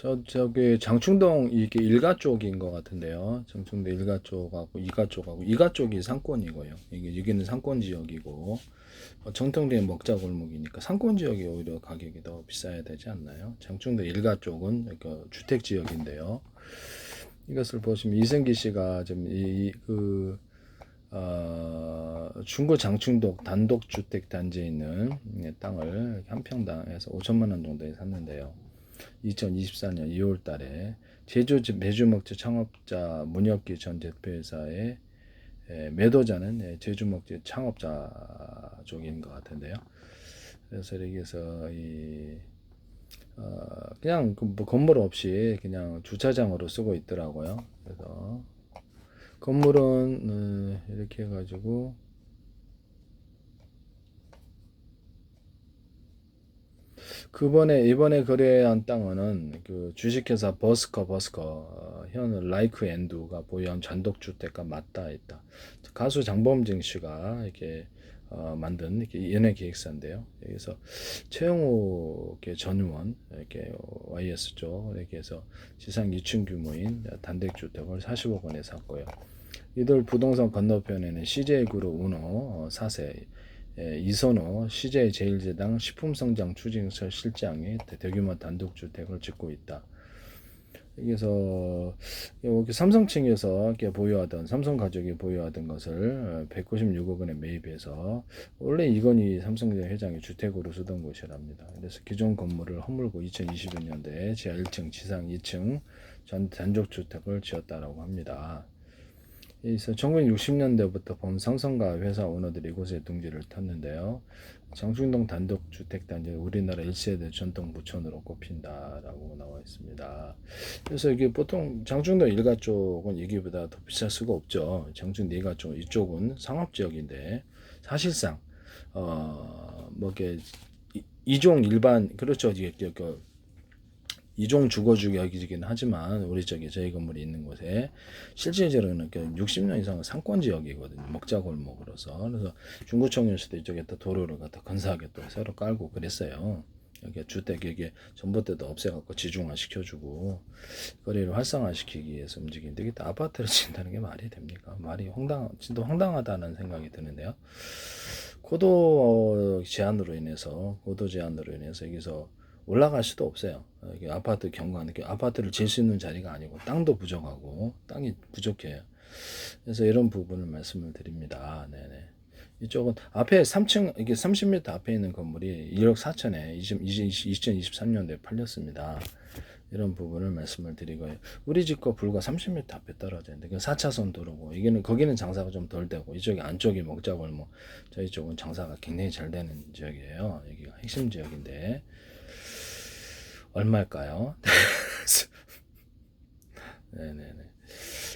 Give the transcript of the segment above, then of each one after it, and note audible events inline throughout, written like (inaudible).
저 저기 장충동 이게 일가 쪽인 것 같은데요. 장충동 일가 쪽하고 이가 쪽하고 이가 쪽이 상권이고요. 이게 여기는 상권 지역이고 어, 정통된 먹자 골목이니까 상권 지역이 오히려 가격이 더 비싸야 되지 않나요? 장충동 일가 쪽은 그 주택 지역인데요. 이것을 보시면 이승기 씨가 좀이그 어, 중구 장충동 단독 주택 단지에 있는 예, 땅을 한 평당에서 5천만 원 정도에 샀는데요. 2024년 2월 달에 제주 매주먹지 창업자 문혁기 전 대표이사의 에, 매도자는 예, 제주먹지 창업자 쪽인 것 같은데요. 그래서 여기서 이 어, 그냥 그뭐 건물 없이 그냥 주차장으로 쓰고 있더라고요. 그래서 건물은 어, 이렇게 해가지고 그번에 이번에 거래한 땅은 그 주식회사 버스커 버스커 어, 현 라이크 앤두가 보유한 단독주택과 맞닿아 있다. 가수 장범증 씨가 이렇게 어, 만든 이렇게 연예 기획사인데요. 여기서 최영호 이렇게 전 의원 이렇게 YS 쪽 이렇게 해서 지상 2층 규모인 단독주택을 40억 원에 샀고요. 이들 부동산 건너편에는 CJ그룹 운호 4세 예, 이선호 CJ 제일제당 식품성장 추진서 실장이 대- 대규모 단독주택을 짓고 있다. 여기서 여기 삼성층에서 이렇게 보유하던 삼성 가족이 보유하던 것을 196억 원에 매입해서 원래 이건희 삼성전 회장이 주택으로 쓰던 곳이랍니다. 그래서 기존 건물을 허물고 2022년도에 지하 1층, 지상 2층 전 단독 주택을 지었다라고 합니다. 그래서 1960년대부터 본 삼성과 회사 오너들이 이곳에 둥지를 탔는데요. 장충동 단독주택단지 우리나라 1세대 전통 부촌으로 꼽힌다라고 나와 있습니다. 그래서 이게 보통 장충동 일가 쪽은 여기보다 더 비쌀 수가 없죠. 장충동 일가 쪽 이쪽은 상업지역인데 사실상 어뭐 이게 이- 이종 일반 그렇죠. 이게 그- 그 이종 주거지역이긴 하지만 우리 저기 저희 건물이 있는 곳에 실질적으로는 그 60년 이상은 상권 지역이거든요. 먹자 골목으로서 그래서 중구청에서도 이쪽에다 도로를 갖다 근사하게 또 새로 깔고 그랬어요. 여기 주택 여기 전봇 대도 없애갖고 지중화 시켜주고 거리를 활성화시키기 위해서 움직이는데 이게 또 아파트를 (laughs) 짓는다는 게 말이 됩니까? 말이 황당 진짜 황당하다는 생각이 드는데요. 고도 제한으로 인해서 고도 제한으로 인해서 여기서 올라갈 수도 없어요. 아파트 경관, 아파트를 질 수 있는 자리가 아니고 땅도 부족하고 땅이 부족해요. 그래서 이런 부분을 말씀을 드립니다. 네네. 이쪽은 앞에 3층 이게 30m 앞에 있는 건물이 1억 4천에 2023년도에 팔렸습니다. 이런 부분을 말씀을 드리고요. 우리 집과 불과 30m 앞에 떨어져 있는데 그 4차선 도로고 이게는 거기는 장사가 좀 덜 되고 이쪽이 안쪽이 먹자골목 저희 쪽은 장사가 굉장히 잘 되는 지역이에요. 여기가 핵심 지역인데 얼마일까요? (laughs) 네네네.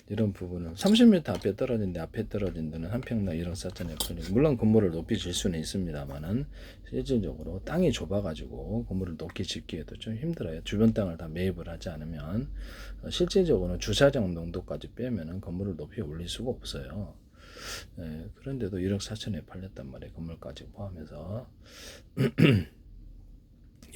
이런 부분은 30m 앞에 떨어진데 앞에 떨어진 데는 한 평당 1억 4천에 팔리고 물론 건물을 높이 질 수는 있습니다만은 실질적으로 땅이 좁아가지고 건물을 높게 짓기에도 좀 힘들어요. 주변 땅을 다 매입을 하지 않으면 어, 실질적으로 주차장 농도까지 빼면은 건물을 높이 올릴 수가 없어요. 네, 그런데도 1억 4천에 팔렸단 말이에요. 건물까지 포함해서 (clears throat)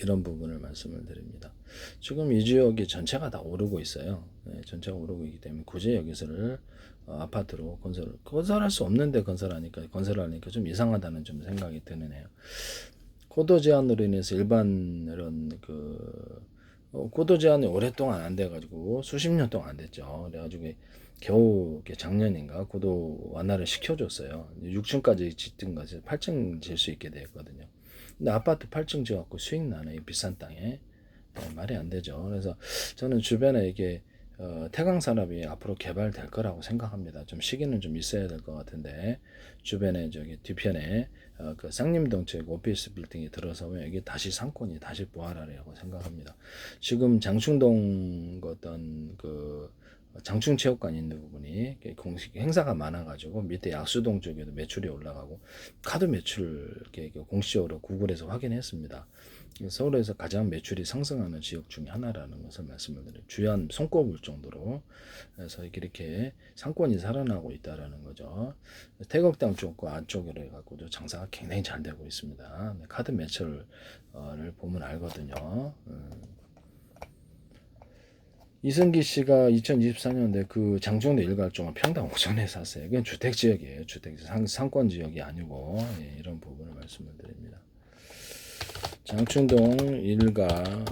이런 부분을 말씀을 드립니다. 지금 이 지역이 전체가 다 오르고 있어요. 네, 전체가 오르고 있기 때문에 굳이 여기서를 어, 아파트로 건설 건설할 수 없는데 건설하니까 건설하니까 좀 이상하다는 좀 생각이 드네요. 고도 제한으로 인해서 일반 이런 그 어, 고도 제한이 오랫동안 안 돼가지고 수십 년 동안 안 됐죠. 그래가지고 겨우 작년인가 고도 완화를 시켜줬어요. 6층까지 짓던 것이 8층 질 수 있게 됐거든요. 근데 아파트 8층 지어갖고 수익 이 비싼 땅에 네, 말이 안 되죠. 그래서 저는 주변에 이게 어, 태강 산업이 앞으로 개발될 거라고 생각합니다. 좀 시기는 좀 있어야 될 것 같은데 주변에 저기 뒤편에 어, 그 쌍림동 쪽 오피스 빌딩이 들어서면 여기 다시 상권이 다시 부활하리라고 생각합니다. 지금 장충동 그 어떤 그 장충체육관 있는 부분이 공식 행사가 많아가지고 밑에 약수동 쪽에도 매출이 올라가고 카드 매출 공식적으로 구글에서 확인했습니다. 서울에서 가장 매출이 상승하는 지역 중에 하나라는 것을 말씀을 드려요. 주연 손꼽을 정도로 그래서 이렇게 상권이 살아나고 있다라는 거죠. 태극당 쪽과 안쪽으로 해갖고도 장사가 굉장히 잘 되고 있습니다. 카드 매출을 보면 알거든요. 음. 이승기 씨가 2024년에 그 장충도 일가종을 평당 오전에 샀어요. 그건 주택 지역이에요. 주택 상, 상권 지역이 아니고 예, 이런 부분을 말씀을 드립니다. 장충동 일가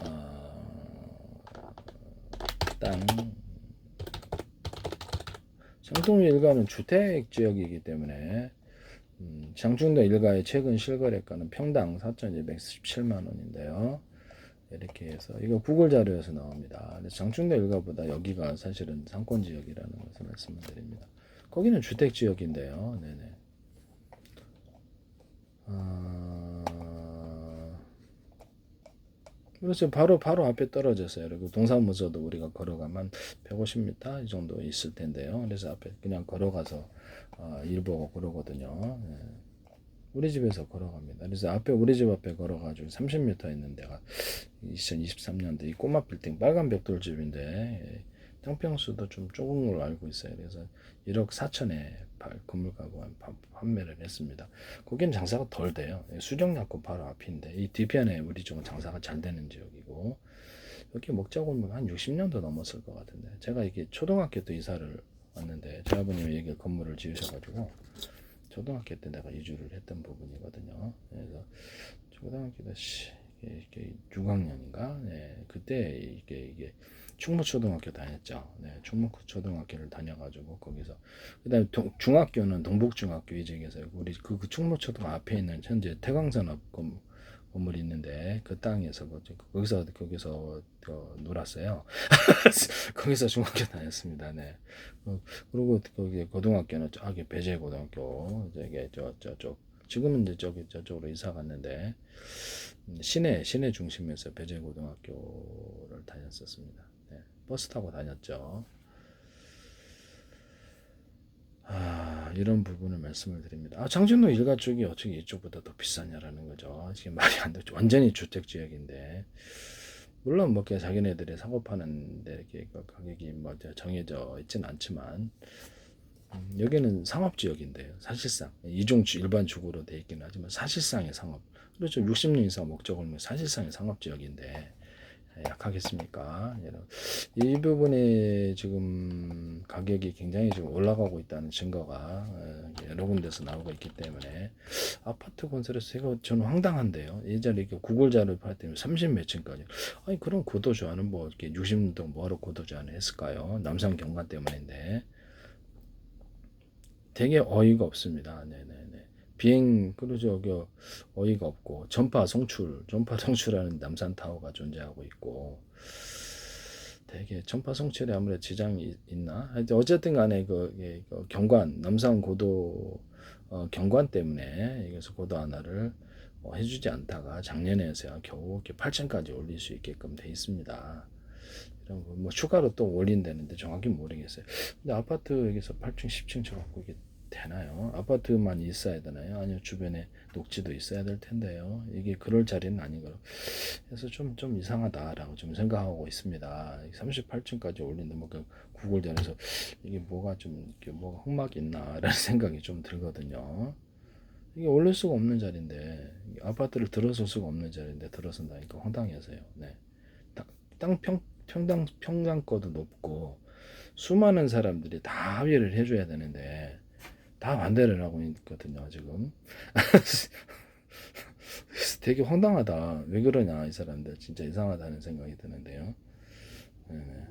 어, 땅 장충동 일가는 주택 지역이기 때문에 음, 장충동 일가의 최근 실거래가는 평당 4,217만 원인데요. 이렇게 해서 이거 구글 자료에서 나옵니다. 장충도 일가보다 여기가 사실은 상권 지역이라는 것을 말씀을 드립니다. 거기는 주택 지역인데요. 네네. 아... 그렇죠. 바로 바로 앞에 떨어졌어요. 그리고 동사무소도 우리가 걸어가면 150m 이 정도 있을 텐데요. 그래서 앞에 그냥 걸어가서 어, 일 보고 그러거든요. 네. 우리 집에서 걸어갑니다. 그래서 앞에 우리 집 앞에 걸어가지고 30m 있는 데가 2023년도 이 꼬마 빌딩 빨간 벽돌 집인데 예, 땅평수도 좀 좁은 걸로 알고 있어요. 그래서 1억 4천에 건물 가구 판매를 했습니다. 거기는 장사가 덜 돼요. 예, 수정약국 바로 앞인데 이 뒤편에 우리 쪽은 장사가 잘 되는 지역이고 여기 목자골목 한 60년도 넘었을 것 같은데 제가 이게 초등학교 때 이사를 왔는데 제 아버님이 여기 건물을 지으셔가지고 초등학교 때 내가 이주를 했던 부분이거든요. 그래서 초등학교 때 이게, 이게 6학년인가? 네, 그때 이게 이게 충무초등학교 다녔죠. 네, 충무초등학교를 다녀가지고 거기서 그다음에 동, 중학교는 동북중학교 이직에서 우리 그, 그 충무초등 앞에 있는 현재 태광산업 건, 건물이 있는데 그 땅에서 그, 거기서 거기서 어, 놀았어요. (laughs) 거기서 중학교 다녔습니다. 네. 어, 그리고 거기 고등학교는 저기 배재 고등학교 저기 저 저쪽 지금은 이제 저기 저쪽으로 이사 갔는데 음, 시내 시내 중심에서 배재 고등학교를 다녔었습니다. 네. 버스 타고 다녔죠. 아, 이런 부분을 말씀을 드립니다. 아, 장진로 일가 쪽이 어떻게 이쪽보다 더 비싸냐라는 거죠. 지금 말이 안 되죠. 완전히 주택 지역인데. 물론 뭐 자기네들이 사고 파는데 이렇게 그 가격이 뭐 정해져 있진 않지만 음, 여기는 상업 지역인데요. 사실상 이종 일반 주거로 돼 있기는 하지만 사실상의 상업. 그렇죠. 60년 이상 목적을 뭐 사실상의 상업 지역인데 약하겠습니까? 이 부분이 지금 가격이 굉장히 지금 올라가고 있다는 증거가 여러 군데서 나오고 있기 때문에 아파트 건설에서 이거 저는 황당한데요. 예전에 이렇게 구글 자료를 봤더니 30 몇 층까지. 아니 그럼 고도주화는 뭐 이렇게 60년 뭐하러 고도주화는 했을까요? 남산 경관 때문인데 되게 어이가 없습니다. 네네네. 비행. 그 어이가 없고 전파 송출, 전파 (laughs) 송출하는 남산 타워가 존재하고 있고 되게 전파 송출에 아무래도 지장이 있나? 어쨌든 간에 그, 예, 그 경관 남산 고도 어, 경관 때문에 이것을 고도 하나를 어, 해주지 않다가 작년에서야 겨우 이렇게 8층까지 올릴 수 있게끔 돼 있습니다. 이런 거 뭐 추가로 또 올린다는데 정확히 모르겠어요. 근데 아파트 여기서 8층, 10층 쳐갖고 이게 되나요? 아파트만 있어야 되나요? 아니면 주변에 녹지도 있어야 될 텐데요. 이게 그럴 자리는 아니고 그래서 좀, 좀 이상하다라고 좀 생각하고 있습니다. 38층까지 올린다, 뭐, 그 구글전에서 이게 뭐가 좀, 이게 뭐가 흑막이 있나라는 (laughs) 생각이 좀 들거든요. 이게 올릴 수가 없는 자리인데, 아파트를 들어설 수가 없는 자리인데, 들어선다니까 황당해서요. 네. 땅 평, 평당, 평당거도 높고, 수많은 사람들이 다 합의를 해줘야 되는데, 다 반대를 하고 있거든요, 지금. (laughs) 되게 황당하다. 왜 그러냐, 이 사람들. 진짜 이상하다는 생각이 드는데요. 네.